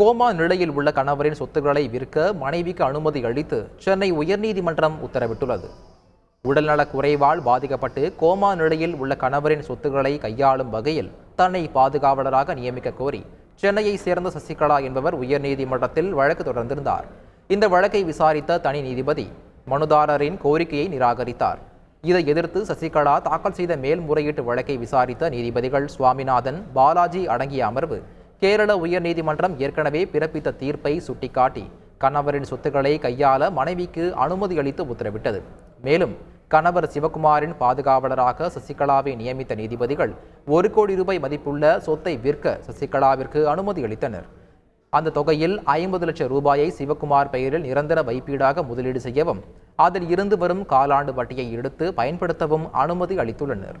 Coma நிலையில் உள்ள கணவரின் சொத்துக்களை விற்க மனைவிக்கு அனுமதி அளித்து சென்னை உயர்நீதிமன்றம் உத்தரவிட்டுள்ளது. உடல்நலக் குறைவால் பாதிக்கப்பட்டு கோமா நிலையில் உள்ள கணவரின் சொத்துக்களை கையாளும் வகையில் தன்னை பாதுகாவலராக நியமிக்க கோரி சென்னையை சேர்ந்த சசிகலா என்பவர் உயர்நீதிமன்றத்தில் வழக்கு தொடர்ந்திருந்தார். இந்த வழக்கை விசாரித்த தனி நீதிபதி மனுதாரரின் கோரிக்கையை நிராகரித்தார். இதை எதிர்த்து சசிகலா தாக்கல் செய்த மேல்முறையீட்டு வழக்கை விசாரித்த நீதிபதிகள் சுவாமிநாதன் பாலாஜி அடங்கிய அமர்வு கேரள உயர்நீதிமன்றம் ஏற்கனவே பிறப்பித்த தீர்ப்பை சுட்டிக்காட்டி கணவரின் சொத்துக்களை கையாள மனைவிக்கு அனுமதி அளித்து உத்தரவிட்டது. மேலும் கணவர் சிவகுமாரின் பாதுகாவலராக சசிகலாவை நியமித்த நீதிபதிகள் ஒரு கோடி ரூபாய் மதிப்புள்ள சொத்தை விற்க சசிகலாவிற்கு அனுமதி அளித்தனர். அந்த தொகையில் ஐம்பது லட்சம் ரூபாயை சிவகுமார் பெயரில் நிரந்தர வைப்பீடாக முதலீடு செய்யவும் அதில் இருந்து வரும் காலாண்டு வட்டியை எடுத்து பயன்படுத்தவும் அனுமதி அளித்துள்ளனர்.